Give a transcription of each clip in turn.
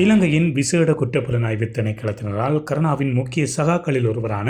இலங்கையின் விசேட குற்றப்புலனாய்வு திணைக்களத்தினரால் கருணாவின் முக்கிய சகாக்களில் ஒருவரான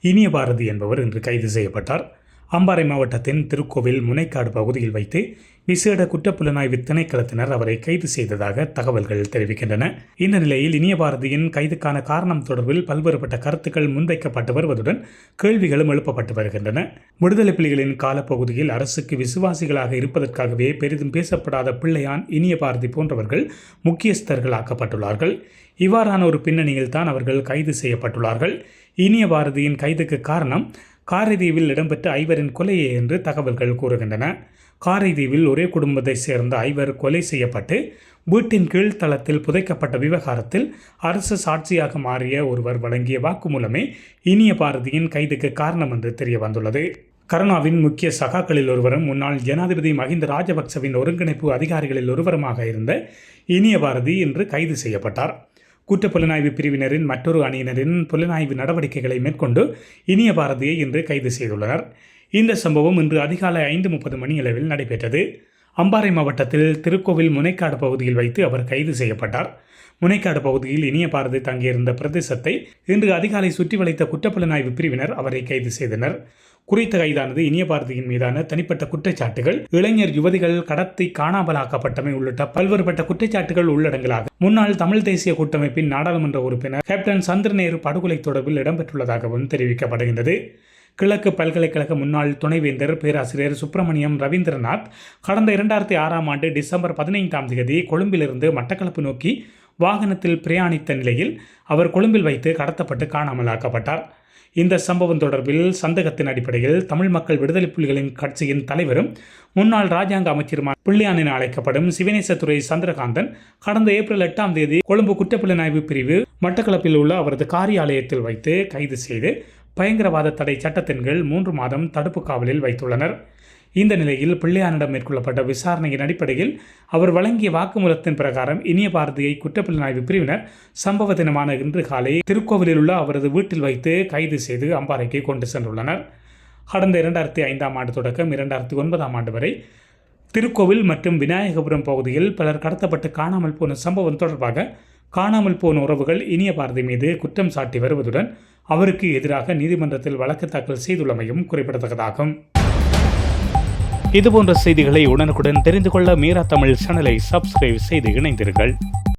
இனிய பாரதி என்பவர் இன்று கைது செய்யப்பட்டார். அம்பாறை மாவட்டத்தின் திருக்கோவில் முனைக்காடு பகுதியில் வைத்து விசேட குற்றப்புலனாய்வு திணைக்களத்தினர் அவரை கைது செய்ததாக தகவல்கள் தெரிவிக்கின்றன. இந்த நிலையில் இனிய பாரதியின் கைதுக்கான காரணம் தொடர்பில் பல்வேறுபட்ட கருத்துக்கள் முன்வைக்கப்பட்டு வருவதுடன் கேள்விகளும் எழுப்பப்பட்டு வருகின்றன. விடுதலை புலிகளின் காலப்பகுதியில் அரசுக்கு விசுவாசிகளாக இருப்பதற்காகவே பெரிதும் பேசப்படாத பிள்ளையான் இனிய பாரதி போன்றவர்கள் முக்கியஸ்தர்களாக்கப்பட்டுள்ளார்கள். இவ்வாறான ஒரு பின்னணியில் தான் அவர்கள் கைது செய்யப்பட்டுள்ளார்கள். இனிய பாரதியின் கைதுக்கு காரணம் காரைதீவில் இடம்பெற்ற ஐவரின் கொலையே என்று தகவல்கள் கூறுகின்றன. காரைதீவில் ஒரே குடும்பத்தைச் சேர்ந்த ஐவர் கொலை செய்யப்பட்டு வீட்டின் கீழ்த்தளத்தில் புதைக்கப்பட்ட விவகாரத்தில் அரசு சாட்சியாக மாறிய ஒருவர் வழங்கிய வாக்குமூலமே இனிய பாரதியின் கைதுக்கு காரணம் என்று தெரிய வந்துள்ளது கருணாவின் முக்கிய சகாக்களில் ஒருவரும் முன்னாள் ஜனாதிபதி மஹிந்த ராஜபக்சவின் ஒருங்கிணைப்பு அதிகாரிகளில் ஒருவருமாக இருந்த இனிய பாரதி இன்று கைது செய்யப்பட்டார். குற்றப்புலனாய்வு பிரிவினரின் மற்றொரு அணியினரின் புலனாய்வு நடவடிக்கைகளை மேற்கொண்டு இனிய பாரதியை இன்று கைது செய்துள்ளனர். இந்த சம்பவம் இன்று அதிகாலை ஐந்து முப்பது மணியளவில் நடைபெற்றது. அம்பாறை மாவட்டத்தில் திருக்கோவில் முனைக்காடு பகுதியில் வைத்து அவர் கைது செய்யப்பட்டார். முனைக்காடு பகுதியில் இனிய பாரதி தங்கியிருந்த பிரதேசத்தை இன்று அதிகாலை சுற்றி வளைத்த குற்றப்புலனாய்வு பிரிவினர் அவரை கைது செய்தனர். குறித்த கைதானது இனிய பாரதியின் மீதான தனிப்பட்ட குற்றச்சாட்டுகள் இளைஞர் யுவதிகள் கடத்தி காணாமலாக்கப்பட்டமை உள்ளிட்ட பல்வேறுபட்ட குற்றச்சாட்டுகள் உள்ளடங்கலாக. முன்னாள் தமிழ் தேசிய கூட்டமைப்பின் நாடாளுமன்ற உறுப்பினர் கேப்டன் சந்திரநேரு படுகொலை தொடர்பில் இடம்பெற்றுள்ளதாகவும் தெரிவிக்கப்படுகின்றது. கிழக்கு பல்கலைக்கழக முன்னாள் துணைவேந்தர் பேராசிரியர் சுப்பிரமணியம் ரவீந்திரநாத் கடந்த இரண்டாயிரத்தி ஆறாம் ஆண்டு டிசம்பர் பதினைந்தாம் தேதி கொழும்பிலிருந்து மட்டக்களப்பு நோக்கி வாகனத்தில் பிரயாணித்த நிலையில் அவர் கொழும்பில் வைத்து கடத்தப்பட்டு காணாமலாக்கப்பட்டார். இந்த சம்பவம் தொடர்பில் சந்தேகத்தின் அடிப்படையில் தமிழ் மக்கள் விடுதலை புலிகளின் கட்சியின் தலைவரும் முன்னாள் ராஜாங்க அமைச்சருமான பிள்ளையான் என அழைக்கப்படும் சிவனேசத்துறை சந்திரகாந்தன் கடந்த ஏப்ரல் எட்டாம் தேதி கொழும்பு குற்றப்புலனாய்வு பிரிவு மட்டக்களப்பில் உள்ள அவரது காரியாலயத்தில் வைத்து கைது செய்து பயங்கரவாத தடை சட்டத்தின் கீழ் மூன்று மாதம் தடுப்பு காவலில் வைத்துள்ளனர். இந்த நிலையில் பிள்ளையானிடம் மேற்கொள்ளப்பட்ட விசாரணையின் அடிப்படையில் அவர் வழங்கிய வாக்குமூலத்தின் பிரகாரம் இனிய பாரதியை குற்றப்புலனாய்வு பிரிவினர் சம்பவ தினமான இன்று காலை திருக்கோவிலில் உள்ள அவரது வீட்டில் வைத்து கைது செய்து அம்பாறைக்கு கொண்டு சென்றுள்ளனர். கடந்த இரண்டாயிரத்தி ஐந்தாம் ஆண்டு தொடக்கம் இரண்டாயிரத்தி ஒன்பதாம் ஆண்டு வரை திருக்கோவில் மற்றும் விநாயகபுரம் பகுதியில் பலர் கடத்தப்பட்டு காணாமல் போன சம்பவம் தொடர்பாக காணாமல் போன உறவுகள் இனிய பாரதி மீது குற்றம் சாட்டி வருவதுடன் அவருக்கு எதிராக நீதிமன்றத்தில் வழக்கு தாக்கல் செய்துள்ளமையும் குறிப்பிடத்தக்கதாகும். இதுபோன்ற செய்திகளை உடனுக்குடன் தெரிந்து கொள்ள மீரா தமிழ் சேனலை சப்ஸ்கிரைப் செய்து இணைந்தீர்கள்